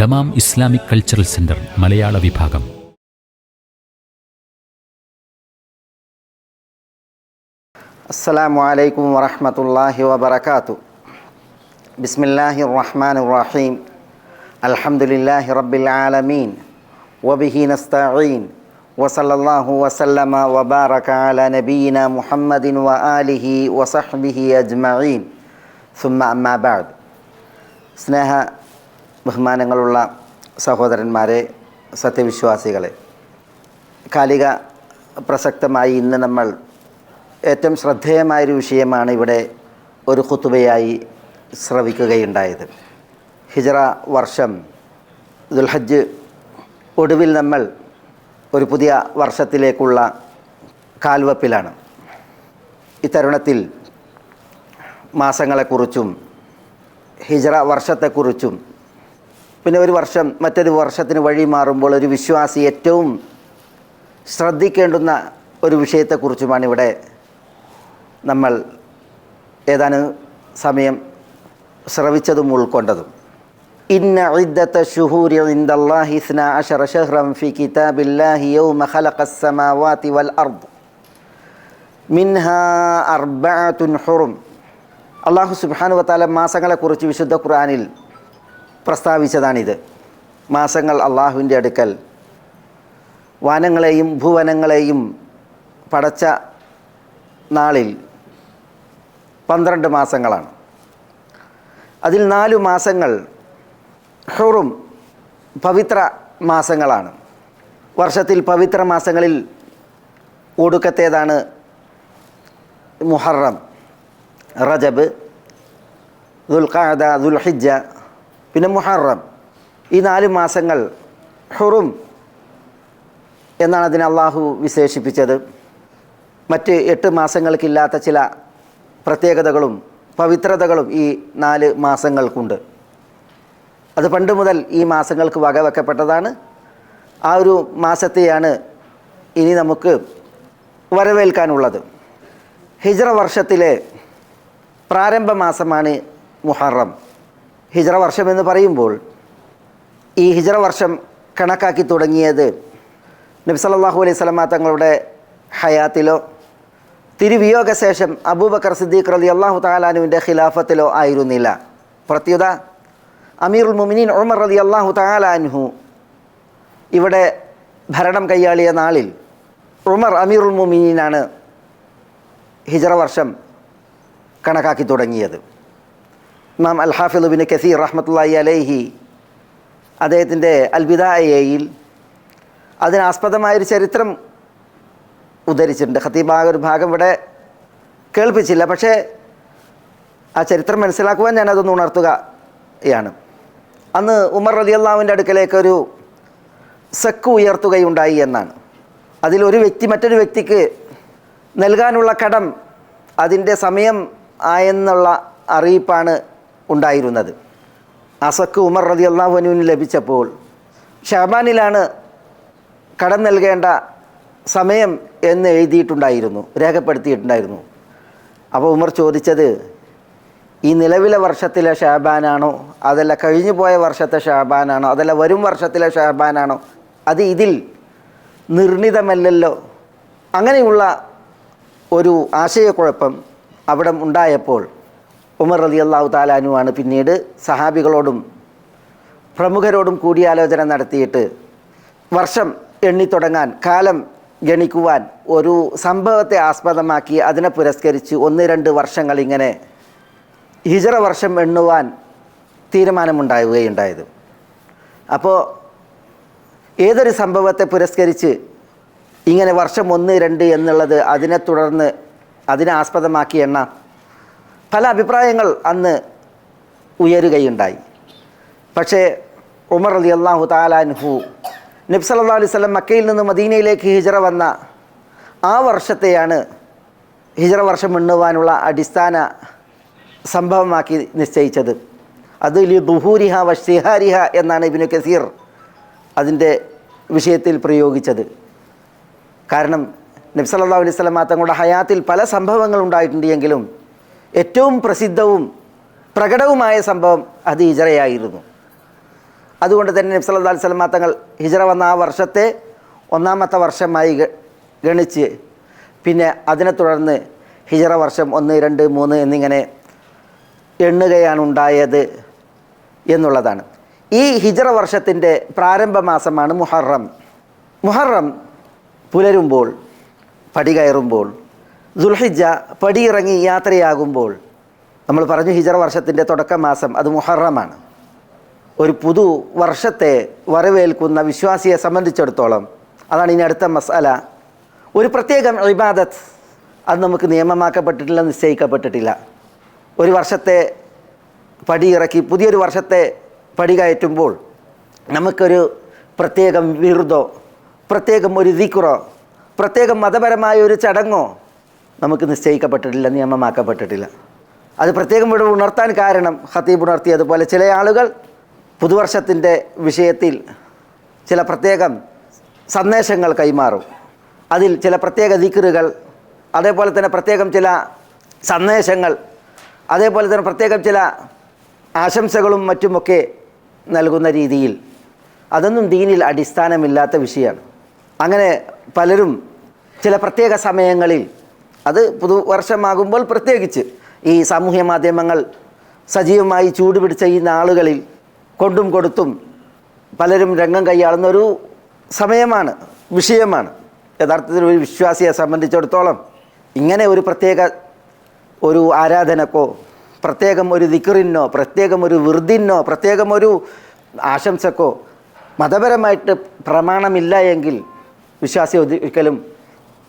Dammam Islamic cultural centre മലയാള വിഭാഗം അസ്സലാമു അലൈക്കും വറഹമത്തല്ലാഹി വബർക്കാത്തു ബിസ്മില്ലാഹി റഹ്മാൻ റഹീം അൽഹംദുലില്ലാഹി റബ്ബിൽ ആലമീൻ വബിഹി നസ്തഈൻ വസല്ലല്ലാഹു വസല്ലമ വബാറക അല നബീന മുഹമ്മദിൻ വ ആലിഹി വസഹ്ബിഹി അജ്മഈൻ സുമ്മ അമ്മാ ബഅദ് സ്നേഹ ബഹുമാനങ്ങളുള്ള സഹോദരന്മാരെ സത്യവിശ്വാസികളെ കാലിക പ്രസക്തമായി ഇന്ന് നമ്മൾ ഏറ്റവും ശ്രദ്ധേയമായൊരു വിഷയമാണ് ഇവിടെ ഒരു കുത്തുബയായി ശ്രവിക്കുകയുണ്ടായത്. ഹിജറ വർഷം ദുൽഹജ്ജ് ഒടുവിൽ നമ്മൾ ഒരു പുതിയ വർഷത്തിലേക്കുള്ള കാൽവപ്പിലാണ്. ഇത്തരുണത്തിൽ മാസങ്ങളെക്കുറിച്ചും ഹിജറ വർഷത്തെക്കുറിച്ചും പിന്നെ ഒരു വർഷം മറ്റൊരു വർഷത്തിന് വഴി മാറുമ്പോൾ ഒരു വിശ്വാസി ഏറ്റവും ശ്രദ്ധിക്കേണ്ടുന്ന ഒരു വിഷയത്തെക്കുറിച്ചുമാണ് ഇവിടെ നമ്മൾ ഏതാനും സമയം ശ്രവിച്ചതും ഉൾക്കൊണ്ടതും. ഇന്ന ഇദ്ദത്ത ഷുഹൂരി ഇന്ദല്ലാഹി ഇസ്ന അശറ ഷഹ്റം ഫി കിതാബില്ലാഹി യൗമ ഖലഖസ് സമാവാതി വൽ അർദ്. മിൻഹാ അർബഅത്തുൻ ഹുറും. അള്ളാഹു സുബ്ഹാനഹു വതആല മാസങ്ങളെക്കുറിച്ച് വിശുദ്ധ ഖുർആനിൽ പ്രസ്താവിച്ചതാണിത്. മാസങ്ങൾ അള്ളാഹുവിന്റെ അടുക്കൽ വനങ്ങളെയും ഭുവനങ്ങളെയും പടച്ച നാളിൽ പന്ത്രണ്ട് മാസങ്ങളാണ്. അതിൽ നാലു മാസങ്ങൾ ഹുറും പവിത്ര മാസങ്ങളാണ്. വർഷത്തിൽ പവിത്ര മാസങ്ങളിൽ ഒടുക്കത്തേതാണ് മുഹറം റജബ് ദുൽഖാദ ദുൽഹിജ പിന്നെ മുഹറം. ഈ നാല് മാസങ്ങൾ ഹുറും എന്നാണ് അതിനെ അള്ളാഹു വിശേഷിപ്പിച്ചത്. മറ്റ് എട്ട് മാസങ്ങൾക്കില്ലാത്ത ചില പ്രത്യേകതകളും പവിത്രതകളും ഈ നാല് മാസങ്ങൾക്കുണ്ട്. അത് പണ്ട് മുതൽ ഈ മാസങ്ങൾക്ക് വകവെക്കപ്പെട്ടതാണ് ആ ഒരു മാസത്തെയാണ് ഇനി നമുക്ക് വരവേൽക്കാനുള്ളത്. ഹിജ്ര വർഷത്തിലെ പ്രാരംഭ മാസമാണ് മുഹറം. ഹിജ്റ വർഷം എന്ന് പറയുമ്പോൾ ഈ ഹിജറ വർഷം കണക്കാക്കി തുടങ്ങിയത് നബി സല്ലല്ലാഹു അലൈഹി സ്വലമ തങ്ങളുടെ ഹയാത്തിലോ തിരുവിയോഗ ശേഷം അബൂബക്കർ സിദ്ദീഖ് റലി അള്ളാഹു താലാനുവിന്റെ ഖിലാഫത്തിലോ ആയിരുന്നില്ല. പ്രത്യുത അമീറുൽ മുമിനീൻ ഉമർ റലി അള്ളാഹു താലാൻഹു ഇവിടെ ഭരണം കൈയാളിയ നാളിൽ ഉമർ അമീറുൽ മുമിനീനാണ് ഹിജറ വർഷം കണക്കാക്കി തുടങ്ങിയത്. ഇമാം അൽ ഹാഫിദ് ബിൻ കസീർ റഹ്മത്തുള്ളി അലൈഹി അദ്ദേഹത്തിന്റെ അൽബിദായയിൽ അതിനാസ്പദമായൊരു ചരിത്രം ഉദ്ധരിച്ചിട്ടുണ്ട്. ഖത്തീബായ ഒരു ഭാഗം ഇവിടെ കേൾപ്പിച്ചില്ല. പക്ഷേ ആ ചരിത്രം മനസ്സിലാക്കുവാൻ ഞാനതൊന്ന് ഉണർത്തുകയാണ്. അന്ന് ഉമർ റലി അടുക്കലേക്ക് ഒരു സെക്ക് ഉയർത്തുകയുണ്ടായി എന്നാണ്. അതിലൊരു വ്യക്തി മറ്റൊരു വ്യക്തിക്ക് നൽകാനുള്ള കടം അതിന്റെ സമയം ആയെന്നുള്ള അറിയിപ്പാണ് ഉണ്ടായിരുന്നത്. അസക്ക് സക്ക് ഉമർ റതി അള്ളാഹുവിന് ലഭിച്ചപ്പോൾ ഷാബാനിലാണ് കടം നൽകേണ്ട സമയം എന്ന് എഴുതിയിട്ടുണ്ടായിരുന്നു രേഖപ്പെടുത്തിയിട്ടുണ്ടായിരുന്നു. അപ്പോൾ ഉമർ ചോദിച്ചത് ഈ നിലവിലെ വർഷത്തിലെ ഷാബാനാണോ അതല്ല കഴിഞ്ഞു പോയ വർഷത്തെ ഷാബാനാണോ അതല്ല വരും വർഷത്തിലെ ഷാബാനാണോ അത് ഇതിൽ നിർണിതമല്ലല്ലോ? അങ്ങനെയുള്ള ഒരു ആശയക്കുഴപ്പം അവിടെ ഉണ്ടായപ്പോൾ ഉമർ അലി അള്ളാഹു താലാനുവാണ് പിന്നീട് സഹാബികളോടും പ്രമുഖരോടും കൂടിയാലോചന നടത്തിയിട്ട് വർഷം എണ്ണിത്തുടങ്ങാൻ കാലം ഗണിക്കുവാൻ ഒരു സംഭവത്തെ ആസ്പദമാക്കി അതിനെ പുരസ്കരിച്ച് ഒന്ന് രണ്ട് വർഷങ്ങൾ ഇങ്ങനെ ഹിജറ വർഷം എണ്ണുവാൻ തീരുമാനമുണ്ടാവുകയുണ്ടായത്. അപ്പോൾ ഏതൊരു സംഭവത്തെ പുരസ്കരിച്ച് ഇങ്ങനെ വർഷം ഒന്ന് രണ്ട് എന്നുള്ളത് അതിനെ തുടർന്ന് അതിനെ ആസ്പദമാക്കി എണ്ണ പല അഭിപ്രായങ്ങൾ അന്ന് ഉയരുകയുണ്ടായി. പക്ഷേ ഉമർ അലി അള്ളാഹു താലാൻഹു നബ്സല്ലാ അലൈഹി സ്വലം മക്കയിൽ നിന്ന് മദീനയിലേക്ക് ഹിജറ വന്ന ആ വർഷത്തെയാണ് ഹിജറ വർഷം എണ്ണുവാനുള്ള അടിസ്ഥാന സംഭവമാക്കി നിശ്ചയിച്ചത്. അത് ലി ദുഹൂരിഹ വഷിഹാരിഹ എന്നാണ് ഇബിനു കസീർ അതിന്റെ വിഷയത്തിൽ പ്രയോഗിച്ചത്. കാരണം നബി സല്ലല്ലാഹു അലൈഹി സ്വലം തങ്ങളുടെ ഹയാത്തിൽ പല സംഭവങ്ങൾ ഉണ്ടായിട്ടുണ്ട് എങ്കിലും ഏറ്റവും പ്രസിദ്ധവും പ്രകടവുമായ സംഭവം അത് ഹിജറയായിരുന്നു. അതുകൊണ്ട് തന്നെ നബ്സ് അല്ലാ സ്വലമാ തങ്ങൾ ഹിജറ വന്ന ആ വർഷത്തെ ഒന്നാമത്തെ വർഷമായി ഗണിച്ച് പിന്നെ അതിനെ തുടർന്ന് ഹിജറ വർഷം ഒന്ന് രണ്ട് മൂന്ന് എന്നിങ്ങനെ എണ്ണുകയാണ് ഉണ്ടായത് എന്നുള്ളതാണ്. ഈ ഹിജറ വർഷത്തിന്റെ പ്രാരംഭ മാസമാണ് മുഹറം. മുഹറം പുലരുമ്പോൾ പടി കയറുമ്പോൾ ദുൽഹിജ പടിയിറങ്ങി യാത്രയാകുമ്പോൾ നമ്മൾ പറഞ്ഞു ഹിജറ വർഷത്തിന്റെ തുടക്ക മാസം അത് മുഹറമാണ്. ഒരു പുതു വർഷത്തെ വരവേൽക്കുന്ന വിശ്വാസിയെ സംബന്ധിച്ചിടത്തോളം അതാണ് ഇനി അടുത്ത മസാല. ഒരു പ്രത്യേകം ഇബാദത്ത് അത് നമുക്ക് നിയമമാക്കപ്പെട്ടിട്ടില്ല നിശ്ചയിക്കപ്പെട്ടിട്ടില്ല. ഒരു വർഷത്തെ പടിയിറക്കി പുതിയൊരു വർഷത്തെ പടി കയറ്റുമ്പോൾ നമുക്കൊരു പ്രത്യേകം വിറുതോ പ്രത്യേകം ഒരു ദിക്കുറോ പ്രത്യേകം മതപരമായ ഒരു ചടങ്ങോ നമുക്ക് നിശ്ചയിക്കപ്പെട്ടിട്ടില്ല നിയമമാക്കപ്പെട്ടിട്ടില്ല. അത് പ്രത്യേകം ഇവിടെ ഉണർത്താൻ കാരണം ഹത്തീബ് ഉണർത്തിയതുപോലെ ചില ആളുകൾ പുതുവർഷത്തിന്റെ വിഷയത്തിൽ ചില പ്രത്യേകം സന്ദേശങ്ങൾ കൈമാറും. അതിൽ ചില പ്രത്യേക ദിക്കറുകൾ അതേപോലെ തന്നെ പ്രത്യേകം ചില സന്ദേശങ്ങൾ അതേപോലെ തന്നെ പ്രത്യേകം ചില ആശംസകളും മറ്റുമൊക്കെ നൽകുന്ന രീതിയിൽ. അതൊന്നും ദീനിൽ അടിസ്ഥാനമില്ലാത്ത വിഷയമാണ്. അങ്ങനെ പലരും ചില പ്രത്യേക സമയങ്ങളിൽ അത് പുതുവർഷമാകുമ്പോൾ പ്രത്യേകിച്ച് ഈ സാമൂഹ്യ മാധ്യമങ്ങൾ സജീവമായി ചൂടുപിടിച്ച ഈ നാളുകളിൽ കൊണ്ടും കൊടുത്തും പലരും രംഗം കൈയാളുന്ന ഒരു സമയമാണ് വിഷയമാണ്. യഥാർത്ഥത്തിൽ ഒരു വിശ്വാസിയെ സംബന്ധിച്ചിടത്തോളം ഇങ്ങനെ ഒരു പ്രത്യേക ഒരു ആരാധനക്കോ പ്രത്യേകം ഒരു ദിക്കറിനോ പ്രത്യേകം ഒരു വൃദ്ധിനോ പ്രത്യേകം ഒരു ആശംസക്കോ മതപരമായിട്ട് പ്രമാണമില്ല എങ്കിൽ വിശ്വാസി ഒരിക്കലും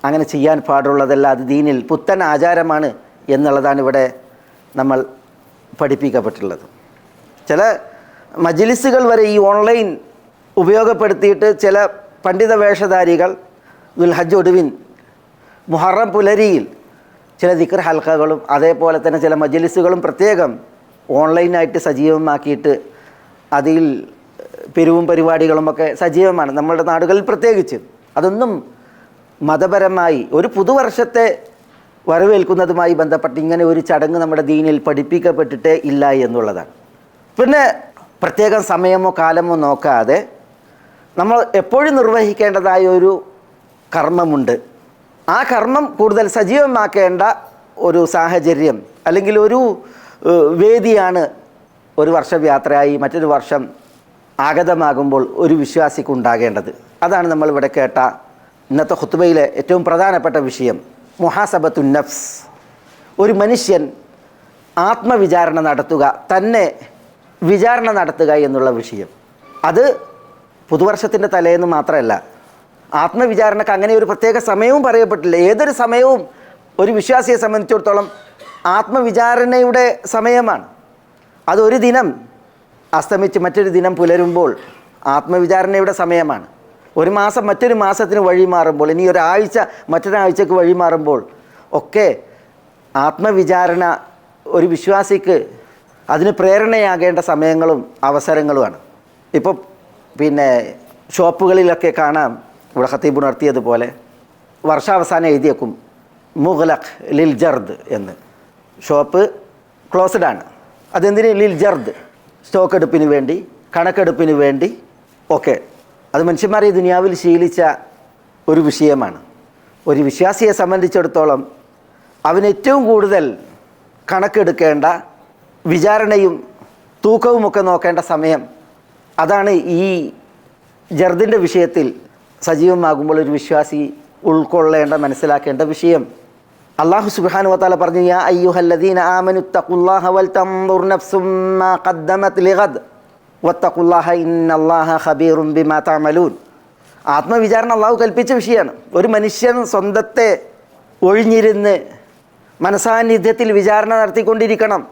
അങ്ങനെ ചെയ്യാൻ പാടുള്ളതല്ല അത് ദീനിൽ പുത്തൻ ആചാരമാണ് എന്നുള്ളതാണ് ഇവിടെ നമ്മൾ പഠിപ്പിക്കപ്പെട്ടുള്ളത് ചില മജിലിസുകൾ വരെ ഈ ഓൺലൈൻ ഉപയോഗപ്പെടുത്തിയിട്ട് ചില പണ്ഡിത വേഷധാരികൾ ദുൽഹജ് ഒടുവിൻ മുഹറം പുലരിയിൽ ചില ദിക്കർ ഹൽക്കകളും അതേപോലെ തന്നെ ചില മജ്ലിസുകളും പ്രത്യേകം ഓൺലൈനായിട്ട് സജീവമാക്കിയിട്ട് അതിൽ പിരിവും പരിപാടികളുമൊക്കെ സജീവമാണ്. നമ്മളുടെ നാടുകളിൽ പ്രത്യേകിച്ച്. അതൊന്നും മതപരമായി ഒരു പുതുവർഷത്തെ വരവേൽക്കുന്നതുമായി ബന്ധപ്പെട്ട് ഇങ്ങനെ ഒരു ചടങ്ങ് നമ്മുടെ ദീനിൽ പഠിപ്പിക്കപ്പെട്ടിട്ടേ ഇല്ല എന്നുള്ളതാണ്. പിന്നെ പ്രത്യേകം സമയമോ കാലമോ നോക്കാതെ നമ്മൾ എപ്പോഴും നിർവഹിക്കേണ്ടതായ ഒരു കർമ്മമുണ്ട്. ആ കർമ്മം കൂടുതൽ സജീവമാക്കേണ്ട ഒരു സാഹചര്യം അല്ലെങ്കിൽ ഒരു വേദിയാണ് ഒരു വർഷം യാത്രയായി മറ്റൊരു വർഷം ആഗതമാകുമ്പോൾ ഒരു വിശ്വാസിക്ക് ഉണ്ടാകേണ്ടത് അതാണ് നമ്മൾ ഇവിടെ കേട്ട ഇന്നത്തെ ഹുത്തുബയിലെ ഏറ്റവും പ്രധാനപ്പെട്ട വിഷയം മുഹാസബത്തു നഫ്സ്. ഒരു മനുഷ്യൻ ആത്മവിചാരണ നടത്തുക തന്നെ വിചാരണ നടത്തുക എന്നുള്ള വിഷയം. അത് പുതുവർഷത്തിന്റെ തലേന്ന് മാത്രമല്ല ആത്മവിചാരണക്ക് അങ്ങനെ ഒരു പ്രത്യേക സമയവും പറയപ്പെട്ടില്ല. ഏതൊരു സമയവും ഒരു വിശ്വാസിയെ സംബന്ധിച്ചിടത്തോളം ആത്മവിചാരണയുടെ സമയമാണ്. അതൊരു ദിനം അസ്തമിച്ച് മറ്റൊരു ദിനം പുലരുമ്പോൾ ആത്മവിചാരണയുടെ സമയമാണ്. ഒരു മാസം മറ്റൊരു മാസത്തിന് വഴി മാറുമ്പോൾ ഇനി ഒരാഴ്ച മറ്റൊരാഴ്ചക്ക് വഴി മാറുമ്പോൾ ഒക്കെ ആത്മവിചാരണ ഒരു വിശ്വാസിക്ക് അതിന് പ്രേരണയാകേണ്ട സമയങ്ങളും അവസരങ്ങളുമാണ്. ഇപ്പോൾ പിന്നെ ഷോപ്പുകളിലൊക്കെ കാണാം ഇവിടെ ഖത്തീബ് ഉണർത്തിയതുപോലെ വർഷാവസാനം എഴുതിയേക്കും മുഗലഖ് ലിൽ ജർദ് എന്ന്. ഷോപ്പ് ക്ലോസ്ഡ് ആണ്. അതെന്തിന്? ലിൽ ജർദ്. സ്റ്റോക്ക് എടുപ്പിന് വേണ്ടി കണക്കെടുപ്പിന് വേണ്ടി ഒക്കെ അത് മനുഷ്യന്മാരെ ദുനിയാവിൽ ശീലിച്ച ഒരു വിഷയമാണ്. ഒരു വിശ്വാസിയെ സംബന്ധിച്ചിടത്തോളം അവൻ ഏറ്റവും കൂടുതൽ കണക്കെടുക്കേണ്ട വിചാരണയും തൂക്കവുമൊക്കെ നോക്കേണ്ട സമയം അതാണ് ഈ ജർദിന്റെ വിഷയത്തിൽ സജീവമാകുമ്പോൾ ഒരു വിശ്വാസി ഉൾക്കൊള്ളേണ്ട മനസ്സിലാക്കേണ്ട വിഷയം. അള്ളാഹു സുബാനു വത്താല പറഞ്ഞു യാ അയ്യുഹല്ലദീന ആമനു തഖുല്ലാഹ വൽ മാ ഖദ്ദമത് വത്തഖുല്ലാഹ ഇന്നല്ലാഹ ഖബീറും ബിമാ തഅമലൂൻ. ആത്മവിചാരണ അള്ളാഹു കൽപ്പിച്ച വിഷയമാണ്. ഒരു മനുഷ്യൻ സ്വന്തത്തെ ഒഴിഞ്ഞിരുന്ന് മനസാന്നിധ്യത്തിൽ വിചാരണ നടത്തിക്കൊണ്ടിരിക്കണം.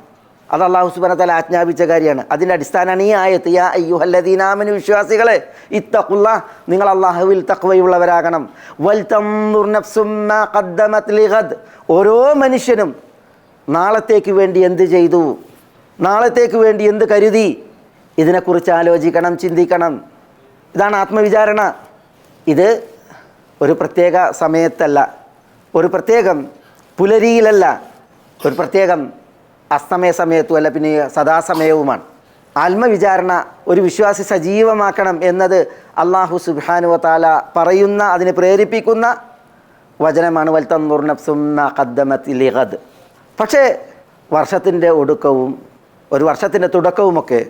അത് അള്ളാഹു സുബനത്തല ആജ്ഞാപിച്ച കാര്യമാണ്. അതിന്റെ അടിസ്ഥാനമാണ് ഈ ആയത്ത്. യാ അയ്യുഹല്ലദീനാമനു വിശ്വാസികളെ ഇത്തഖുല്ല നിങ്ങൾ അള്ളാഹുവിൽ തക്വയുള്ളവരാകണം വൽ ലിഗദ് ഓരോ മനുഷ്യനും നാളത്തേക്ക് വേണ്ടി എന്ത് ചെയ്തു? നാളത്തേക്ക് വേണ്ടി എന്ത് കരുതി? ഇതിനെക്കുറിച്ച് ആലോചിക്കണം ചിന്തിക്കണം. ഇതാണ് ആത്മവിചാരണ. ഇത് ഒരു പ്രത്യേക സമയത്തല്ല. ഒരു പ്രത്യേകം പുലരിയിലല്ല. ഒരു പ്രത്യേകം അസ്തമയ സമയത്തും അല്ല പിന്നെ സദാസമയവുമാണ്. ആത്മവിചാരണ ഒരു വിശ്വാസി സജീവമാക്കണം എന്നത് അള്ളാഹു സുബാനു താല പറയുന്ന അതിനെ പ്രേരിപ്പിക്കുന്ന വചനമാണ് വൽത്തന്നൂർ നഫ്സുന്ന ഖദ്ദമത്ത് ലിഗദ് പക്ഷേ വർഷത്തിന്റെ ഒടുക്കവും ഒരു വർഷത്തിന്റെ തുടക്കവുമൊക്കെ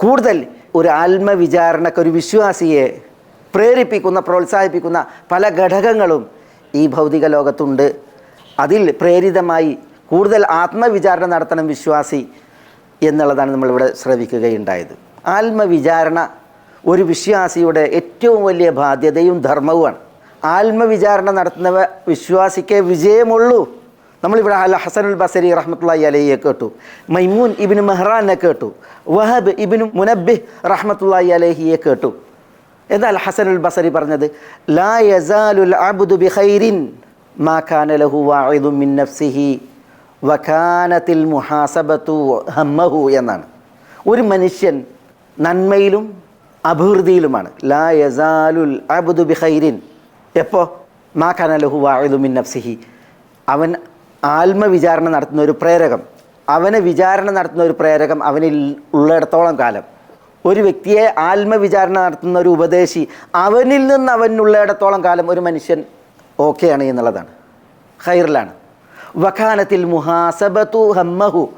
കൂടുതൽ ഒരു ആത്മവിചാരണക്ക് ഒരു വിശ്വാസിയെ പ്രേരിപ്പിക്കുന്ന പ്രോത്സാഹിപ്പിക്കുന്ന പല ഘടകങ്ങളും ഈ ഭൗതിക ലോകത്തുണ്ട്. അതിൽ പ്രേരിതമായി കൂടുതൽ ആത്മവിചാരണ നടത്തണം വിശ്വാസി എന്നുള്ളതാണ് നമ്മളിവിടെ ശ്രവിക്കുകയുണ്ടായത്. ആത്മവിചാരണ ഒരു വിശ്വാസിയുടെ ഏറ്റവും വലിയ ബാധ്യതയും ധർമ്മവുമാണ്. ആത്മവിചാരണ നടത്തുന്നവ വിശ്വാസിക്കേ വിജയമുള്ളൂ. നമ്മളിവിടെ അൽ ഹസനുൽ ബസരി റഹ്മത്തുള്ളി അലയെ കേട്ടു. മൈമൂൻ ഇബിന് മെഹ്റാനെ കേട്ടു. വഹബ് ഇബിന് മുനബിഹ് റഹ്മത്തുള്ളി അലഹിയെ കേട്ടു. എന്നാൽ ഹസനുൽ ബസരി പറഞ്ഞത്? ലാ യസാലുൽ അബ്ദു ബിഖൈരിൻ മാ കാന ലഹു വാഇദു മിൻ നഫ്സിഹി വകാനത്തിൽ മുഹാസബത്തു ഹമ്മഹു എന്നാണ്. ഒരു മനുഷ്യൻ നന്മയിലും അഭിവൃദ്ധിയിലുമാണ്. ലാ യസാലുൽ അബ്ദു ബിഖൈരിൻ. എപ്പോൾ മാ കാന ലഹു വാഇദു മിൻ നഫ്സിഹി. അവൻ ആത്മവിചാരണ നടത്തുന്ന ഒരു പ്രേരകം. അവനെ വിചാരണ നടത്തുന്ന ഒരു പ്രേരകം അവനിൽ ഉള്ളിടത്തോളം കാലം. ഒരു വ്യക്തിയെ ആത്മവിചാരണ നടത്തുന്ന ഒരു ഉപദേശി അവനിൽ നിന്ന് അവനുള്ളിടത്തോളം കാലം ഒരു മനുഷ്യൻ ഓക്കെയാണ് എന്നുള്ളതാണ്. ഹൈറിലാണ് വഖാനത്തിൽ മുഹാസബത്തു ഹമ്മഹു.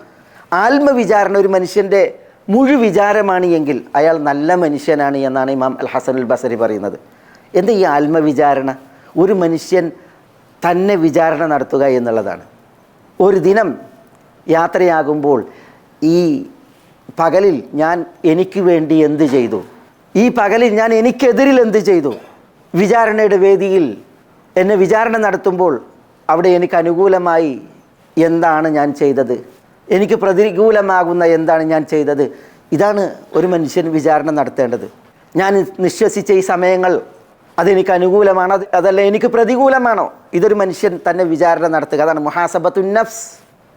ആത്മവിചാരണ ഒരു മനുഷ്യന്റെ മുഴുവിചാരമാണ് എങ്കിൽ അയാൾ നല്ല മനുഷ്യനാണ് എന്നാണ് ഇമാം അൽ ഹസൻ ഉൽ ബസരി പറയുന്നത്. എന്താ ഈ ആത്മവിചാരണ? ഒരു മനുഷ്യൻ തന്നെ വിചാരണ നടത്തുക എന്നുള്ളതാണ്. ഒരു ദിനം യാത്രയാകുമ്പോൾ ഈ പകലിൽ ഞാൻ എനിക്ക് വേണ്ടി എന്ത് ചെയ്തു? ഈ പകലിൽ ഞാൻ എനിക്കെതിരിൽ എന്ത് ചെയ്തു? വിചാരണയുടെ വേദിയിൽ എന്നെ വിചാരണ നടത്തുമ്പോൾ അവിടെ എനിക്ക് അനുകൂലമായി എന്താണ് ഞാൻ ചെയ്തത്? എനിക്ക് പ്രതികൂലമാകുന്ന എന്താണ് ഞാൻ ചെയ്തത്? ഇതാണ് ഒരു മനുഷ്യൻ വിചാരണ നടത്തേണ്ടത്. ഞാൻ നിശ്വസിച്ച ഈ സമയങ്ങൾ അതെനിക്ക് അനുകൂലമാണോ. അത് അതല്ല എനിക്ക് പ്രതികൂലമാണോ? ഇതൊരു മനുഷ്യൻ തന്നെ വിചാരണ നടത്തുക. അതാണ് മുഹാസബത്തു നഫ്സ്.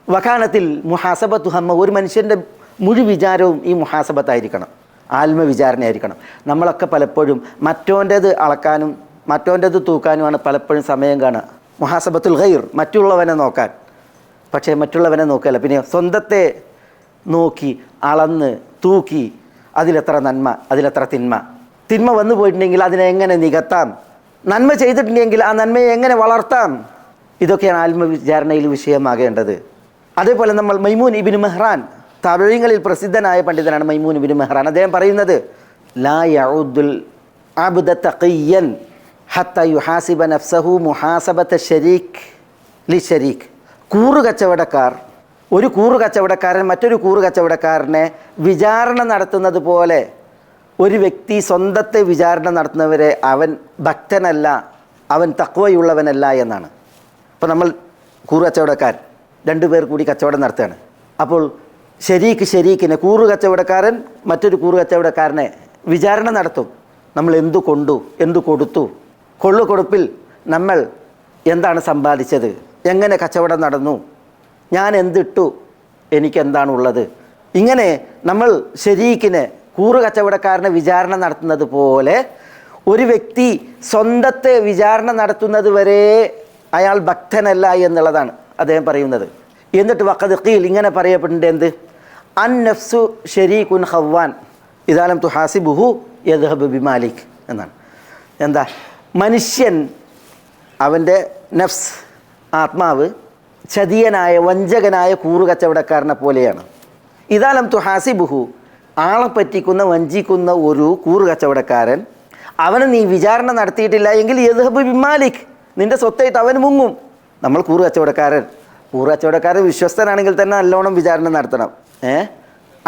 വഖാനത്തിൽ മുഹാസബത്തു ഹമ്മ ഒരു മനുഷ്യന്റെ മുഴു വിചാരവും ഈ മുഹാസബത്തായിരിക്കണം. ആത്മവിചാരണയായിരിക്കണം. നമ്മളൊക്കെ പലപ്പോഴും മറ്റോന്റേത് അളക്കാനും മറ്റോന്റേത് തൂക്കാനുമാണ് പലപ്പോഴും സമയം കാണുക. മുഹാസബത്തുൽ ഖൈർ മറ്റുള്ളവനെ നോക്കാൻ. പക്ഷേ മറ്റുള്ളവനെ നോക്കുകയല്ല. പിന്നെ സ്വന്തത്തെ നോക്കി അളന്ന് തൂക്കി അതിലെത്ര നന്മ അതിലെത്ര തിന്മ. തിന്മ വന്നു പോയിട്ടുണ്ടെങ്കിൽ അതിനെ എങ്ങനെ നികത്താം? നന്മ ചെയ്തിട്ടുണ്ടെങ്കിൽ ആ നന്മയെ എങ്ങനെ വളർത്താം? ഇതൊക്കെയാണ് ആത്മവിചാരണയിൽ വിഷയമാകേണ്ടത്. അതേപോലെ നമ്മൾ മൈമൂൻ ഇബിൻ മെഹ്റാൻ തമിഴിങ്ങളിൽ പ്രസിദ്ധനായ പണ്ഡിതനാണ് മൈമൂൻ ഇബിൻ മെഹ്റാൻ. അദ്ദേഹം പറയുന്നത് ലാ യഊദുൽ അബ്ദ തഖിയൻ ഹത്ത യുഹാസിബ നഫ്സഹു മുഹാസബത്ത് ഷരീഖ് ലി ഷരീഖ് കൂറു കച്ചവടക്കാർ ഒരു കൂറു കച്ചവടക്കാരൻ മറ്റൊരു കൂറു കച്ചവടക്കാരനെ വിചാരണ നടത്തുന്നത് പോലെ ഒരു വ്യക്തി സ്വന്തത്തെ വിചാരണ നടത്തുന്നവരെ അവൻ ഭക്തനല്ല അവൻ തക്കവയുള്ളവനല്ല എന്നാണ്. അപ്പോൾ നമ്മൾ കൂറു കച്ചവടക്കാരൻ രണ്ടുപേർ കൂടി കച്ചവടം നടത്തുകയാണ്. അപ്പോൾ ശരീക്ക് ശരീക്കിനെ കൂറു കച്ചവടക്കാരൻ മറ്റൊരു കൂറു കച്ചവടക്കാരനെ വിചാരണ നടത്തും. നമ്മൾ എന്തു കൊണ്ടു എന്തു കൊടുത്തു? കൊള്ളു കൊടുപ്പിൽ നമ്മൾ എന്താണ് സമ്പാദിച്ചത്? എങ്ങനെ കച്ചവടം നടന്നു? ഞാൻ എന്തിട്ടു? എനിക്കെന്താണുള്ളത്? ഇങ്ങനെ നമ്മൾ ശരീക്കിനെ കൂറു കച്ചവടക്കാരനെ വിചാരണ നടത്തുന്നത് പോലെ ഒരു വ്യക്തി സ്വന്തത്തെ വിചാരണ നടത്തുന്നത് വരെ അയാൾ ഭക്തനല്ല എന്നുള്ളതാണ് അദ്ദേഹം പറയുന്നത്. എന്നിട്ട് വക്കത് ഖീൽ ഇങ്ങനെ പറയപ്പെട്ടിട്ടുണ്ട് എന്ത്? അൻ നഫ്സു ഷരീഖുൻ ഹവ്വാൻ ഇതാലം തു ഹാസിബുഹു യദ്ഹബ് ബിമാലിക് എന്നാണ്. എന്താ? മനുഷ്യൻ അവന്റെ നഫ്സ് ആത്മാവ് ചതിയനായ വഞ്ചകനായ കൂറുകച്ചവടക്കാരനെ പോലെയാണ്. ഇതാലം തു ഹാസിബുഹു ആളെ പറ്റിക്കുന്ന വഞ്ചിക്കുന്ന ഒരു കൂറ് കച്ചവടക്കാരൻ അവനെ നീ വിചാരണ നടത്തിയിട്ടില്ല എങ്കിൽ യദ്ഹബ് ബിമാലിക് നിന്റെ സ്വത്തായിട്ട് അവൻ മുങ്ങും. നമ്മൾ കൂറ് കച്ചവടക്കാരൻ കൂറ് കച്ചവടക്കാരൻ വിശ്വസ്തനാണെങ്കിൽ തന്നെ നല്ലോണം വിചാരണ നടത്തണം. ഏ?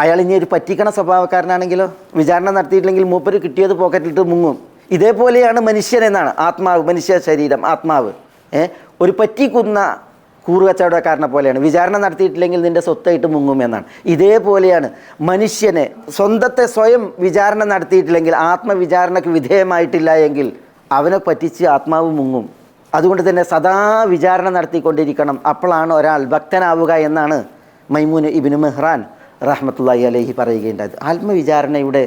അയാൾ ഇനി ഒരു പറ്റിക്കണ സ്വഭാവക്കാരനാണെങ്കിലോ? വിചാരണ നടത്തിയിട്ടില്ലെങ്കിൽ മൂപ്പര് കിട്ടിയത് പോക്കറ്റിലിട്ട് മുങ്ങും. ഇതേപോലെയാണ് മനുഷ്യൻ എന്നാണ് ആത്മാവ് മനുഷ്യ ശരീരം ആത്മാവ്. ഏ? ഒരു പറ്റിക്കുന്ന കൂറുകച്ചവടക്കാരനെ പോലെയാണ് വിചാരണ നടത്തിയിട്ടില്ലെങ്കിൽ നിന്റെ സ്വത്തായിട്ട് മുങ്ങും എന്നാണ്. ഇതേപോലെയാണ് മനുഷ്യനെ സ്വന്തത്തെ സ്വയം വിചാരണ നടത്തിയിട്ടില്ലെങ്കിൽ ആത്മവിചാരണയ്ക്ക് വിധേയമായിട്ടില്ല എങ്കിൽ അവനെ പറ്റിച്ച് ആത്മാവ് മുങ്ങും. അതുകൊണ്ട് തന്നെ സദാ വിചാരണ നടത്തിക്കൊണ്ടിരിക്കണം. അപ്പോഴാണ് ഒരാൾ ഭക്തനാവുക എന്നാണ് മൈമൂൻ ഇബിന് മെഹ്റാൻ റഹ്മത്തുള്ളി അലഹി പറയുകയുണ്ടായത്. ആത്മവിചാരണയുടെ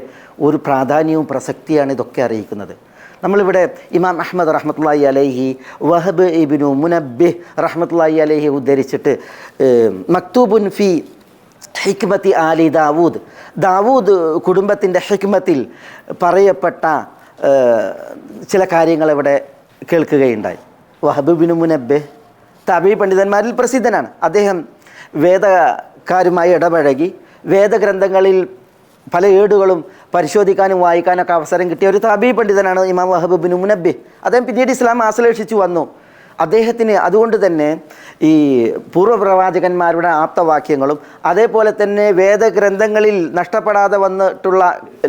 ഒരു പ്രാധാന്യവും പ്രസക്തിയാണ് ഇതൊക്കെ അറിയിക്കുന്നത്. നമ്മളിവിടെ ഇമാം അഹമ്മദ് റഹ്മത്തുള്ളി അലൈഹി വഹബ് ഇബിനു മുനബിഹ് റഹ്മത്തുള്ളി അലൈഹി ഉദ്ധരിച്ചിട്ട് മക്തൂബുൻ ഫി ഹിക്മത്തി ആലി ദാവൂദ്. ദാവൂദ് കുടുംബത്തിന്റെ ഹിക്മത്തിൽ പറയപ്പെട്ട ചില കാര്യങ്ങൾ ഇവിടെ കേൾക്കുകയുണ്ടായി വഹബുബിനു മുനബ് തബി പണ്ഡിതന്മാരിൽ പ്രസിദ്ധനാണ്. അദ്ദേഹം വേദക്കാരുമായി ഇടപഴകി വേദഗ്രന്ഥങ്ങളിൽ പല ഏടുകളും പരിശോധിക്കാനും വായിക്കാനൊക്കെ അവസരം കിട്ടിയ ഒരു താബി പണ്ഡിതനാണ് ഇമാം വഹബുബിൻ മുനബി അദ്ദേഹം പിന്നീട് ഇസ്ലാം ആശ്ലേഷിച്ചു വന്നു. അദ്ദേഹത്തിന് അതുകൊണ്ട് തന്നെ ഈ പൂർവപ്രവാചകന്മാരുടെ ആപ്തവാക്യങ്ങളും അതേപോലെ തന്നെ വേദഗ്രന്ഥങ്ങളിൽ നഷ്ടപ്പെടാതെ വന്നിട്ടുള്ള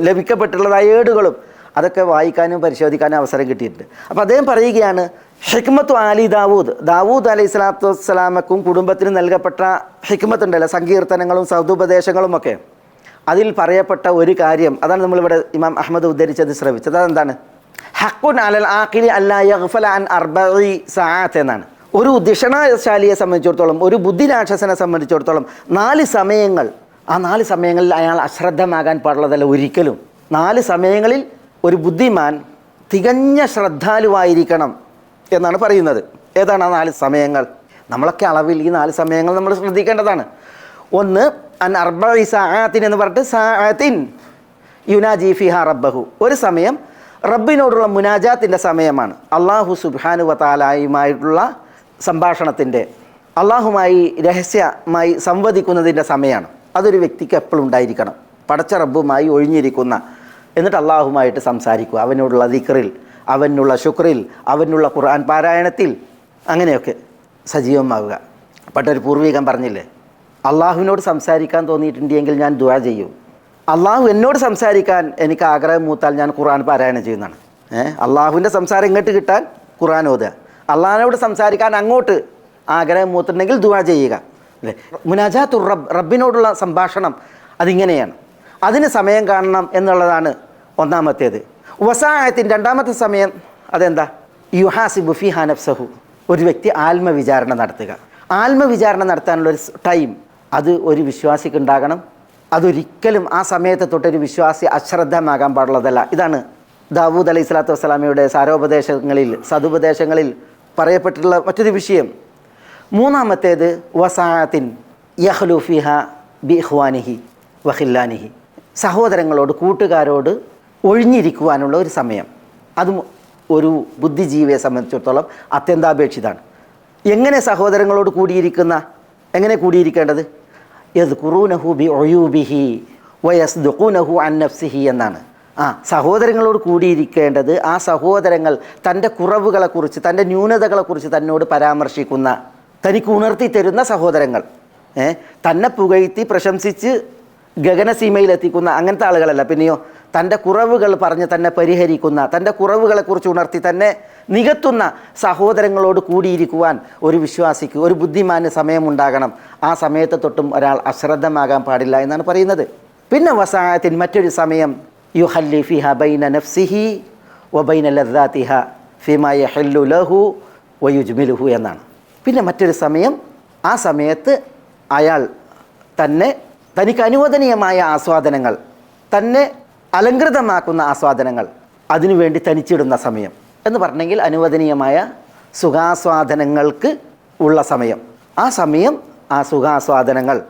ലഭിക്കപ്പെട്ടുള്ളതായ ഏടുകളും അതൊക്കെ വായിക്കാനും പരിശോധിക്കാനും അവസരം കിട്ടിയിട്ടുണ്ട്. അപ്പോൾ അദ്ദേഹം പറയുകയാണ് ഹിക്മത്തു ആലി ദാവൂദ്. ദാവൂദ് അലൈഹി സ്വലാത്തു വസ്സലാമക്കും കുടുംബത്തിന് നൽകപ്പെട്ട ഹിക്മത്ത് ഉണ്ടല്ലോ സങ്കീർത്തനങ്ങളും സൗദുപദേശങ്ങളും ഒക്കെ അതിൽ പറയപ്പെട്ട ഒരു കാര്യം അതാണ് നമ്മളിവിടെ ഇമാം അഹമ്മദ് ഉദ്ധരിച്ചത് ശ്രമിച്ചത് അതെന്താണ്? ഹക്കുൻ അലൽ ആഖിലി അല്ലാ യഗ്ഫല അൻ അർബി സആത്ത് എന്നാണ്. ഒരു ദിഷണശാലിയെ സംബന്ധിച്ചിടത്തോളം ഒരു ബുദ്ധിരാക്ഷസനെ സംബന്ധിച്ചിടത്തോളം നാല് സമയങ്ങൾ ആ നാല് സമയങ്ങളിൽ അയാൾ അശ്രദ്ധമാകാൻ പാടുള്ളതല്ല ഒരിക്കലും. നാല് സമയങ്ങളിൽ ഒരു ബുദ്ധിമാൻ തികഞ്ഞ ശ്രദ്ധാലുവായിരിക്കണം എന്നാണ് പറയുന്നത്. ഏതാണ് ആ നാല് സമയങ്ങൾ? നമ്മളൊക്കെ അളവിൽ ഈ നാല് സമയങ്ങൾ നമ്മൾ ശ്രദ്ധിക്കേണ്ടതാണ്. ഒന്ന് അൻ അർബഇ സആത്തിൻ എന്ന് പറഞ്ഞിട്ട് സആത്തിൻ യുനാജി റബ്ബഹു. ഒരു സമയം റബ്ബിനോടുള്ള മുനാജാത്തിന്റെ സമയമാണ്. അള്ളാഹു സുബാനു വത്താലായുമായിട്ടുള്ള സംഭാഷണത്തിന്റെ അള്ളാഹുമായി രഹസ്യമായി സംവദിക്കുന്നതിന്റെ സമയമാണ്. അതൊരു വ്യക്തിക്ക് എപ്പോഴും ഉണ്ടായിരിക്കണം. പടച്ച റബ്ബുമായി ഒഴിഞ്ഞിരിക്കുന്ന എന്നിട്ട് അള്ളാഹുമായിട്ട് സംസാരിക്കുക. അവനോടുള്ള ദിക്റിൽ അവനുള്ള ശുക്രിൽ അവനുള്ള ഖുർആൻ പാരായണത്തിൽ അങ്ങനെയൊക്കെ സജീവമാവുക. പട്ടൊരു പൂർവികം പറഞ്ഞില്ലേ അള്ളാഹുവിനോട് സംസാരിക്കാൻ തോന്നിയിട്ടുണ്ടെങ്കിൽ ഞാൻ ദുആ ചെയ്യും. അള്ളാഹു എന്നോട് സംസാരിക്കാൻ എനിക്ക് ആഗ്രഹം മൂത്താൽ ഞാൻ ഖുർആൻ പാരായണം ചെയ്യുന്നതാണ്. ഏഹ് അള്ളാഹുവിന്റെ സംസാരം ഇങ്ങോട്ട് കിട്ടാൻ ഖുർആൻ ഓതുക. അള്ളാഹിനോട് സംസാരിക്കാൻ അങ്ങോട്ട് ആഗ്രഹം മൂത്തുണ്ടെങ്കിൽ ദുആ ചെയ്യുക. അല്ലേ? മുനാജാത്തു റബ് റബ്ബിനോടുള്ള സംഭാഷണം അതിങ്ങനെയാണ്. അതിന് സമയം കാണണം എന്നുള്ളതാണ് ഒന്നാമത്തേത്. വസായത്തിന്റെ രണ്ടാമത്തെ സമയം അതെന്താ? യുഹാസി ബുഫി ഹാനഫ് സഹു ഒരു വ്യക്തി ആത്മവിചാരണ നടത്തുക. ആത്മവിചാരണ നടത്താനുള്ള ഒരു ടൈം. അത് ഒരു വിശ്വാസിക്ക് ഉണ്ടാകണം അതൊരിക്കലും ആ സമയത്ത് തൊട്ടൊരു വിശ്വാസി അശ്രദ്ധമാകാൻ പാടുള്ളതല്ല. ഇതാണ് ദാവൂദ് അലൈഹി സ്വലാത്തു വസ്സലാമയുടെ സാരോപദേശങ്ങളിൽ സതുപദേശങ്ങളിൽ പറയപ്പെട്ടിട്ടുള്ള മറ്റൊരു വിഷയം. മൂന്നാമത്തേത് വസാത്തിൻ യഹ്ലുഫിഹ ബിഹ്വാനിഹി വഹില്ലാനിഹി സഹോദരങ്ങളോട് കൂട്ടുകാരോട് ഒഴിഞ്ഞിരിക്കുവാനുള്ള ഒരു സമയം. അതും ഒരു ബുദ്ധിജീവിയെ സംബന്ധിച്ചിടത്തോളം അത്യന്താപേക്ഷിതാണ്. എങ്ങനെ സഹോദരങ്ങളോട് കൂടിയിരിക്കുന്ന എങ്ങനെ കൂടിയിരിക്കേണ്ടത്? യത് കുറൂനഹു ബി ഒയൂബിഹി വയസ് ദുഖൂനഹു അന്നഫ്സിഹി നഫ്സിഹി എന്നാണ്. ആ സഹോദരങ്ങളോട് കൂടിയിരിക്കേണ്ടത് ആ സഹോദരങ്ങൾ തന്റെ കുറവുകളെക്കുറിച്ച് തന്റെ ന്യൂനതകളെക്കുറിച്ച് തന്നോട് പരാമർശിക്കുന്ന തനിക്ക് ഉണർത്തി തരുന്ന സഹോദരങ്ങൾ. തന്നെ പുകഴ്ത്തി പ്രശംസിച്ച് ഗഗനസീമയിലെത്തിക്കുന്ന അങ്ങനത്തെ ആളുകളല്ല. പിന്നെയോ തന്റെ കുറവുകൾ പറഞ്ഞ് തന്നെ പരിഹരിക്കുന്ന തന്റെ കുറവുകളെക്കുറിച്ച് ഉണർത്തി തന്നെ നികത്തുന്ന സഹോദരങ്ങളോട് കൂടിയിരിക്കുവാൻ ഒരു വിശ്വാസിക്ക് ഒരു ബുദ്ധിമാന് സമയമുണ്ടാകണം. ആ സമയത്തെ തൊട്ടും ഒരാൾ അശ്രദ്ധമാകാൻ പാടില്ല എന്നാണ് പറയുന്നത്. പിന്നെ വസായത്തിൻ മറ്റൊരു സമയം യു ഹല്ലി ഫിഹ ബൈന നഫ്സിഹി വ ബൈന ലദ്ദാത്തിഹ ഫിമായ യഹല്ലു ലഹു വയുജ്മിലുഹു എന്നാണ്. പിന്നെ മറ്റൊരു സമയം ആ സമയത്ത് അയാൾ തന്നെ തനിക്ക് അനുവദനീയമായ ആസ്വാദനങ്ങൾ തന്നെ അലങ്കൃതമാക്കുന്ന ആസ്വാദനങ്ങൾ അതിനുവേണ്ടി തനിച്ചിടുന്ന സമയം എന്ന് പറഞ്ഞെങ്കിൽ അനുവദനീയമായ സുഖാസ്വാദനങ്ങൾക്ക് ഉള്ള സമയം. ആ സമയം ആ സുഖാസ്വാദനങ്ങൾ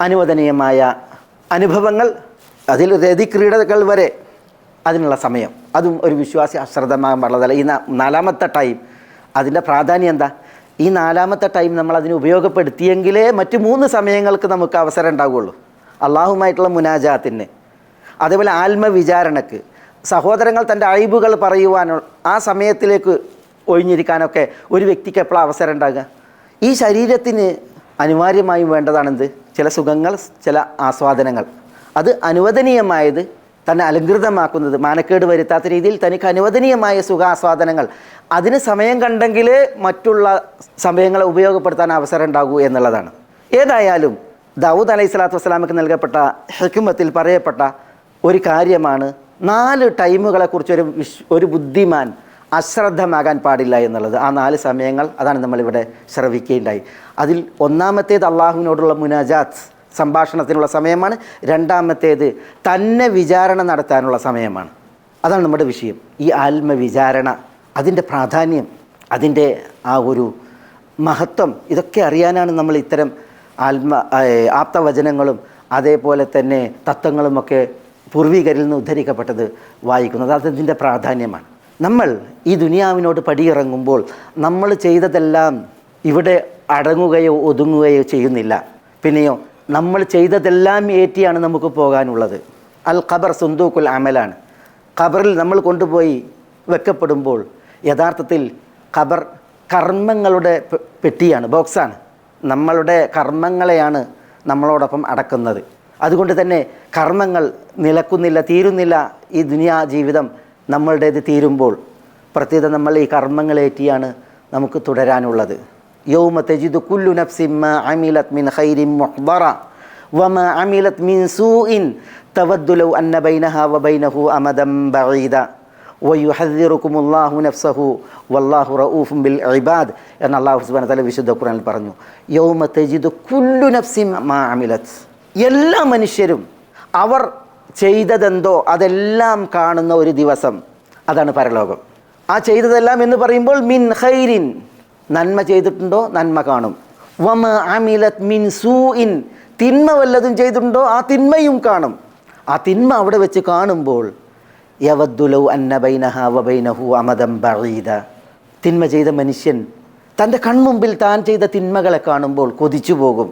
അനുവദനീയമായ അനുഭവങ്ങൾ അതിൽ രതിക്രീഡകൾ വരെ അതിനുള്ള സമയം. അതും ഒരു വിശ്വാസി അശ്രദ്ധമാകാൻ പാടുള്ളതല്ല ഈ നാലാമത്തെ ടൈം അതിന്റെ പ്രാധാന്യം എന്താ? ഈ നാലാമത്തെ ടൈം നമ്മൾ അതിന് ഉപയോഗപ്പെടുത്തിയെങ്കിലേ മറ്റ് മൂന്ന് സമയങ്ങൾക്ക് നമുക്ക് അവസരം ഉണ്ടാവുകയുള്ളൂ. അള്ളാഹുമായിട്ടുള്ള മുനാജാത്തിന്. അതേപോലെ ആത്മവിചാരണക്ക്. സഹോദരങ്ങൾ തന്റെ അഴിബുകൾ പറയുവാനോ ആ സമയത്തിലേക്ക് ഒഴിഞ്ഞിരിക്കാനൊക്കെ ഒരു വ്യക്തിക്ക് എപ്പോഴും അവസരം ഉണ്ടാകുക? ഈ ശരീരത്തിന് അനിവാര്യമായും വേണ്ടതാണെന്ത്? ചില സുഖങ്ങൾ ചില ആസ്വാദനങ്ങൾ. അത് അനുവദനീയമായത് തന്നെ അലങ്കൃതമാക്കുന്നത് മാനക്കേട് വരുത്താത്ത രീതിയിൽ തനിക്ക് അനുവദനീയമായ സുഖാസ്വാദനങ്ങൾ. അതിന് സമയം കണ്ടെങ്കിൽ മറ്റുള്ള സമയങ്ങളെ ഉപയോഗപ്പെടുത്താൻ അവസരം ഉണ്ടാകൂ എന്നുള്ളതാണ്. ഏതായാലും ദാവൂദ് അലൈഹി സ്വലാത്തു വസ്സലാമക്ക് നൽകപ്പെട്ട ഹെക്കുമത്തിൽ പറയപ്പെട്ട ഒരു കാര്യമാണ് നാല് ടൈമുകളെക്കുറിച്ച് ഒരു വിശ് ഒരു ബുദ്ധിമാൻ അശ്രദ്ധമാകാൻ പാടില്ല എന്നുള്ളത്. ആ നാല് സമയങ്ങൾ അതാണ് നമ്മളിവിടെ ശ്രവിക്കുകയുണ്ടായി അതിൽ ഒന്നാമത്തേത് അള്ളാഹുവിനോടുള്ള മുനാജാത്ത് സംഭാഷണത്തിനുള്ള സമയമാണ്. രണ്ടാമത്തേത് തന്നെ വിചാരണ നടത്താനുള്ള സമയമാണ്. അതാണ് നമ്മുടെ വിഷയം. ഈ ആത്മവിചാരണ അതിന്റെ പ്രാധാന്യം അതിന്റെ ആ ഒരു മഹത്വം ഇതൊക്കെ അറിയാനാണ് നമ്മൾ ഇത്തരം ആത്മ ആപ്തവചനങ്ങളും അതേപോലെ തന്നെ തത്വങ്ങളുമൊക്കെ പൂർവികരിൽ നിന്ന് ഉദ്ധരിക്കപ്പെട്ടത് വായിക്കുന്നത് അതിന്റെ പ്രാധാന്യമാണ്. നമ്മൾ ഈ ദുനിയാവിനോട് പടിയിറങ്ങുമ്പോൾ നമ്മൾ ചെയ്തതെല്ലാം ഇവിടെ അടങ്ങുകയോ ഒതുങ്ങുകയോ ചെയ്യുന്നില്ല. പിന്നെയോ നമ്മൾ ചെയ്തതെല്ലാം ഏറ്റിയാണ് നമുക്ക് പോകാനുള്ളത്. അൽ ഖബർ സുന്ദൂക്കുൽ അമലാണ്. ഖബറിൽ നമ്മൾ കൊണ്ടുപോയി വെക്കപ്പെടുമ്പോൾ യഥാർത്ഥത്തിൽ ഖബർ കർമ്മങ്ങളുടെ പെട്ടിയാണ് ബോക്സാണ്. നമ്മളുടെ കർമ്മങ്ങളെയാണ് നമ്മളോടൊപ്പം അടക്കുന്നത്. അതുകൊണ്ട് തന്നെ കർമ്മങ്ങൾ നിലക്കുന്നില്ല തീരുന്നില്ല ഈ ദുനിയാ ജീവിതം നമ്മളുടേത് തീരുമ്പോൾ പ്രത്യേകത നമ്മൾ ഈ കർമ്മങ്ങളേറ്റിയാണ് നമുക്ക് തുടരാനുള്ളത്. യൗമ തജിദു കുല്ലു നഫ്സിൻ അമീലത് മിൻ ഹൈരിം മുഹ്ദറ വമ അമീലത് മിൻ സൂഇൻ ഇൻ തവദ്ദുലൗ അന്നബൈനഹ വബൈനഹു അമദം ബഈദ. വയുഹദ്ദിറുക്കും അല്ലാഹു നഫ്സഹു വല്ലാഹു റഊഫും ബിൽ ഇബാദ് എന്ന് അള്ളാഹു സുബ്ഹാനഹു വ തആല വിശുദ്ധ ഖുർആനിൽ പറഞ്ഞു. യൗമ തജിദു കുല്ലു നഫ്സിൻ മാ അമിലത്. എല്ലാ മനുഷ്യരും അവർ ചെയ്തതെന്തോ അതെല്ലാം കാണുന്ന ഒരു ദിവസം. അതാണ് പരലോകം. ആ ചെയ്തതെല്ലാം എന്ന് പറയുമ്പോൾ മിൻ ഹൈരിൻ നന്മ ചെയ്തിട്ടുണ്ടോ? നന്മ കാണും. വമ അമിലത് മിൻ സൂഇൻ. തിന്മ വല്ലതും ചെയ്തിട്ടുണ്ടോ? ആ തിന്മയും കാണും. ആ തിന്മ അവിടെ വെച്ച് കാണുമ്പോൾ വബൈനഹു തിന്മ ചെയ്ത മനുഷ്യൻ തന്റെ കൺമുമ്പിൽ താൻ ചെയ്ത തിന്മകളെ കാണുമ്പോൾ കൊതിച്ചു പോകും.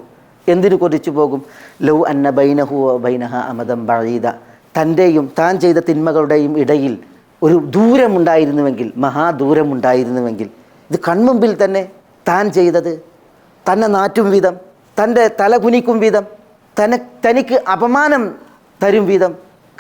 എന്തിനു കൊതിച്ചു പോകും? ലൗ അന്ന ബൈനഹു ബൈനഹ അമദം ബഴീത തന്റെയും താൻ ചെയ്ത തിന്മകളുടെയും ഇടയിൽ ഒരു ദൂരമുണ്ടായിരുന്നുവെങ്കിൽ മഹാദൂരമുണ്ടായിരുന്നുവെങ്കിൽ ഇത് കൺമുമ്പിൽ തന്നെ താൻ ചെയ്തത് തന്നെ നാറ്റും വിധം തന്റെ തല കുനിക്കും വിധം തന്നെ തനിക്ക് അപമാനം തരും വിധം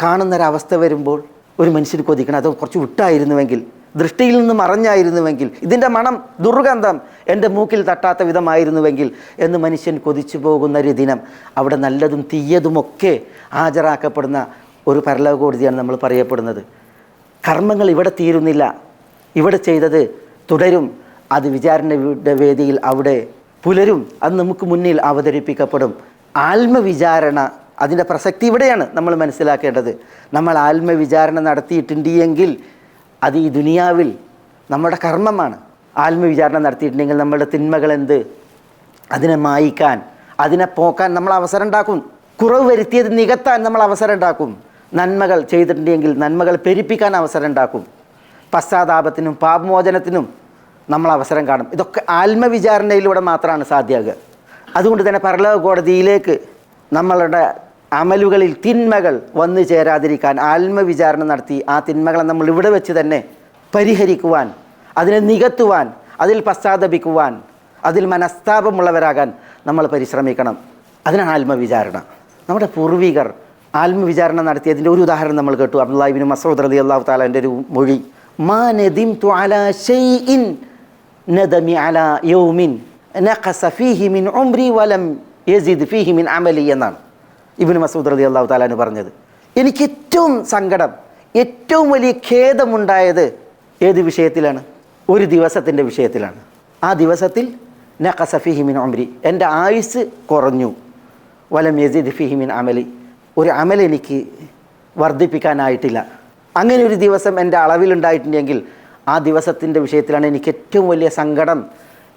കാണുന്നൊരവസ്ഥ വരുമ്പോൾ ഒരു മനുഷ്യർ കൊതിക്കണം. അത് കുറച്ച് വിട്ടായിരുന്നുവെങ്കിൽ ദൃഷ്ടിയിൽ നിന്ന് മറഞ്ഞായിരുന്നുവെങ്കിൽ ഇതിന്റെ മണം ദുർഗന്ധം എന്റെ മൂക്കിൽ തട്ടാത്ത വിധമായിരുന്നുവെങ്കിൽ എന്ന് മനുഷ്യൻ കൊതിച്ചു പോകുന്ന ഒരു ദിനം. അവിടെ നല്ലതും തീയതുമൊക്കെ ഹാജരാക്കപ്പെടുന്ന ഒരു പരലോകോടതിയാണ് നമ്മൾ പറയപ്പെടുന്നത്. കർമ്മങ്ങൾ ഇവിടെ തീരുന്നില്ല. ഇവിടെ ചെയ്തത് തുടരും. അത് വിചാരണയുടെ വേദിയിൽ അവിടെ പുലരും. അത് നമുക്ക് മുന്നിൽ അവതരിപ്പിക്കപ്പെടും. ആത്മവിചാരണ അതിന്റെ പ്രസക്തി ഇവിടെയാണ് നമ്മൾ മനസ്സിലാക്കേണ്ടത്. നമ്മൾ ആത്മവിചാരണ നടത്തിയിട്ടുണ്ട് എങ്കിൽ അത് ഈ ദുനിയാവിൽ നമ്മുടെ കർമ്മമാണ്. ആത്മവിചാരണ നടത്തിയിട്ടുണ്ടെങ്കിൽ നമ്മളുടെ തിന്മകൾ എന്ത്? അതിനെ മായിക്കാൻ അതിനെ പോക്കാൻ നമ്മൾ അവസരം ഉണ്ടാക്കും. കുറവ് വരുത്തിയത് നികത്താൻ നമ്മൾ അവസരം ഉണ്ടാക്കും. നന്മകൾ ചെയ്തിട്ടുണ്ടെങ്കിൽ നന്മകൾ പെരുപ്പിക്കാൻ അവസരം ഉണ്ടാക്കും. പശ്ചാത്താപത്തിനും പാപമോചനത്തിനും നമ്മൾ അവസരം കാണും. ഇതൊക്കെ ആത്മവിചാരണയിലൂടെ മാത്രമാണ് സാധ്യമാകുക. അതുകൊണ്ട് തന്നെ പരലോക കോടതിയിലേക്ക് നമ്മളുടെ അമലുകളിൽ തിന്മകൾ വന്നു ചേരാതിരിക്കാൻ ആത്മവിചാരണ നടത്തി ആ തിന്മകളെ നമ്മൾ ഇവിടെ വെച്ച് തന്നെ പരിഹരിക്കുവാൻ അതിനെ നികത്തുവാൻ അതിൽ പശ്ചാത്തപിക്കുവാൻ അതിൽ മനസ്താപമുള്ളവരാകാൻ നമ്മൾ പരിശ്രമിക്കണം. അതിനാണ് ആത്മവിചാരണ. നമ്മുടെ പൂർവികർ ആത്മവിചാരണ നടത്തിയതിന്റെ ഒരു ഉദാഹരണം നമ്മൾ കേട്ടു. അബ്ദുല്ലാഹിബിൻ മസൂദ് റതി അള്ളാഹു താലാന്റെ ഒരു മൊഴി. മാ നദിം അലാ അലാ എന്നാണ്. ഇബിന് മസൂദ് റതി അള്ളാഹു താലാന് പറഞ്ഞത്. എനിക്ക് ഏറ്റവും സങ്കടം ഏറ്റവും വലിയ ഖേദമുണ്ടായത് ഏത് വിഷയത്തിലാണ്? ഒരു ദിവസത്തിന്റെ വിഷയത്തിലാണ്. ആ ദിവസത്തിൽ നഖസ ഫീഹി മിൻ ഉംരി എന്റെ ആയുസ് കുറഞ്ഞു. വലം യസീദ് ഫിഹിമിൻ അമലി ഒരു അമൽ എനിക്ക് വർദ്ധിപ്പിക്കാനായിട്ടില്ല. അങ്ങനെ ഒരു ദിവസം എന്റെ അളവിലുണ്ടായിട്ടുണ്ടെങ്കിൽ ആ ദിവസത്തിന്റെ വിഷയത്തിലാണ് എനിക്ക് ഏറ്റവും വലിയ സങ്കടം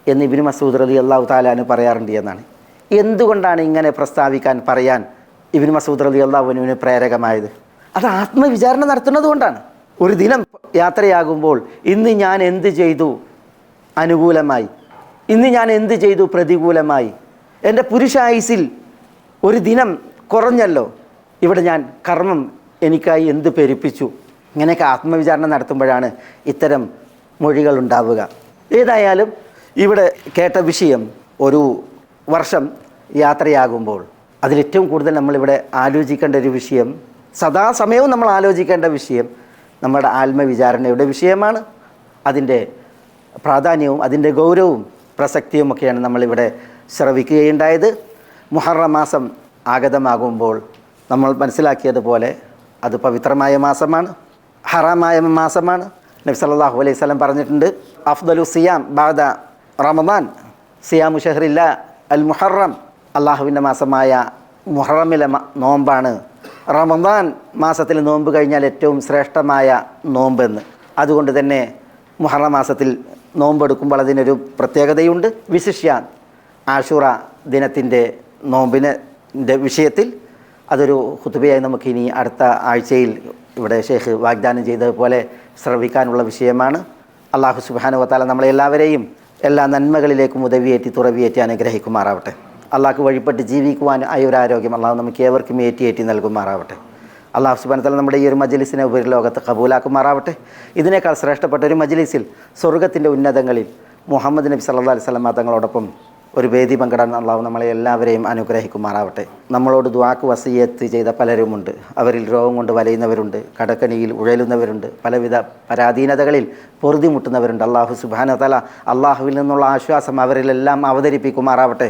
എന്ന് ഇബിന് മസൂദ് റലി അള്ളാഹു താലാന് പറയാറുണ്ട് എന്നാണ്. എന്തുകൊണ്ടാണ് ഇങ്ങനെ പ്രസ്താവിക്കാൻ പറയാൻ ഇബിന് മസൂദ് റലി അള്ളാഹുവിന് പ്രേരകമായത്. അത് ആത്മവിചാരണ നടത്തുന്നത് കൊണ്ടാണ്. ഒരു ദിനം യാത്രയാകുമ്പോൾ ഇന്ന് ഞാൻ എന്ത് ചെയ്തു? അനുകൂലമായി. ഇന്ന് ഞാൻ എന്ത് ചെയ്തു? പ്രതികൂലമായി. എന്റെ പുരുഷായുസിൽ ഒരു ദിനം കുറഞ്ഞല്ലോ. ഇവിടെ ഞാൻ കർമ്മം എനിക്കായി എന്ത് പെരുപ്പിച്ചു? ഇങ്ങനെയൊക്കെ ആത്മവിചാരണ നടത്തുമ്പോഴാണ് ഇത്തരം മൊഴികൾ ഉണ്ടാവുക. ഏതായാലും ഇവിടെ കേട്ട വിഷയം ഒരു വർഷം യാത്രയാകുമ്പോൾ അതിലേറ്റവും കൂടുതൽ നമ്മളിവിടെ ആലോചിക്കേണ്ട ഒരു വിഷയം സദാസമയവും നമ്മൾ ആലോചിക്കേണ്ട വിഷയം നമ്മുടെ ആത്മവിചാരണയുടെ വിഷയമാണ്. അതിന്റെ പ്രാധാന്യവും അതിന്റെ ഗൗരവവും പ്രസക്തിയും ഒക്കെയാണ് നമ്മളിവിടെ ശ്രവിക്കുകയുണ്ടായത്. മുഹറം മാസം ആഗതമാകുമ്പോൾ നമ്മൾ മനസ്സിലാക്കിയതുപോലെ അത് പവിത്രമായ മാസമാണ് ഹറാമായ മാസമാണ്. നബി സല്ലാഹു അലൈഹി സ്വലം പറഞ്ഞിട്ടുണ്ട് അഫ്ദലു സിയാം ബാദ റമദാൻ സിയാമു ഷഹറില്ല അൽ മുഹറം. അള്ളാഹുവിന്റെ മാസമായ മുഹറമിലെ നോമ്പാണ്. റമദാൻ മാസത്തിൽ നോമ്പ് കഴിഞ്ഞാൽ ഏറ്റവും ശ്രേഷ്ഠമായ നോമ്പെന്ന്. അതുകൊണ്ട് തന്നെ മുഹറം മാസത്തിൽ നോമ്പെടുക്കുമ്പോൾ അതിനൊരു പ്രത്യേകതയുണ്ട്. വിശിഷ്യ ആഷുറ ദിനത്തിന്റെ നോമ്പിനെ വിഷയത്തിൽ അതൊരു ഹുതുബയായി നമുക്കിനി അടുത്ത ആഴ്ചയിൽ ഇവിടെ ഷെയ്ഖ് വാഗ്ദാനം ചെയ്തതുപോലെ ശ്രവിക്കാനുള്ള വിഷയമാണ്. അള്ളാഹു സുബാനു വത്താല നമ്മളെ എല്ലാവരെയും എല്ലാ നന്മകളിലേക്കും ഉദവിയേറ്റി തുറവിയേറ്റി അനുഗ്രഹിക്കുമാറാവട്ടെ. അള്ളാഹ്ക്ക് വഴിപ്പെട്ട് ജീവിക്കുവാൻ ആരോഗ്യം അള്ളാഹു നമുക്ക് ഏവർക്കും ഏറ്റിയേറ്റി നൽകുമാറാവട്ടെ. അള്ളാഹു സുബാനത്തല നമ്മുടെ ഈ ഒരു മജ്ലിസിനെ ഉപരിലോകത്ത് കബൂലാക്കുമാറാവട്ടെ. ഇതിനേക്കാൾ ശ്രേഷ്ഠപ്പെട്ട ഒരു മജലിസിൽ സ്വർഗത്തിന്റെ ഉന്നതങ്ങളിൽ മുഹമ്മദ് നബി സല്ലാ അലൈഹി സ്വലമ തങ്ങളോടൊപ്പം ഒരു വേദി പങ്കിടാൻ അള്ളാഹു നമ്മളെ എല്ലാവരെയും അനുഗ്രഹിക്കുമാറാവട്ടെ. നമ്മളോട് ദ്വാക്ക് വസീയത്ത് ചെയ്ത പലരുമുണ്ട്. അവരിൽ രോഗം കൊണ്ട് വലയുന്നവരുണ്ട് കടക്കണിയിൽ ഉഴലുന്നവരുണ്ട് പലവിധ പരാധീനതകളിൽ പൊറുതിമുട്ടുന്നവരുണ്ട്. അള്ളാഹു സുബാന തല അള്ളാഹുവിൽ നിന്നുള്ള ആശ്വാസം അവരിലെല്ലാം അവതരിപ്പിക്കുമാറാവട്ടെ.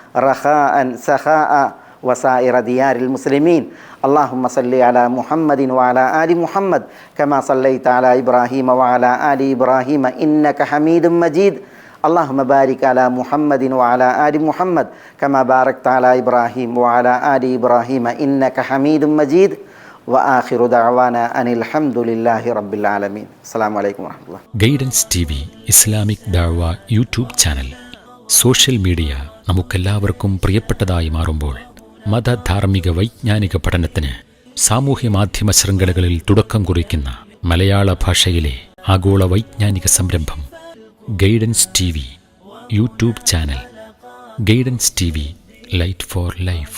رخاء سخاء وسائر ديار المسلمين. اللهم صل على محمد وعلى آل محمد كما صليت على إبراهيم وعلى آل إبراهيم إنك حميد مجيد. اللهم بارك على محمد وعلى آل محمد كما باركت على إبراهيم وعلى آل إبراهيم إنك حميد مجيد. وآخر دعوانا أن الحمد لله رب العالمين. السلام عليكم ورحمة الله. Guidance TV Islamic Dawah YouTube channel. Social media നമുക്കെല്ലാവർക്കും പ്രിയപ്പെട്ടതായി മാറുമ്പോൾ മതധാർമ്മിക വൈജ്ഞാനിക പഠനത്തിന് സാമൂഹ്യ മാധ്യമ ശൃംഖലകളിൽ തുടക്കം കുറിക്കുന്ന മലയാള ഭാഷയിലെ ആഗോള വൈജ്ഞാനിക സംരംഭം guidance T V YouTube channel guidance T V light for life.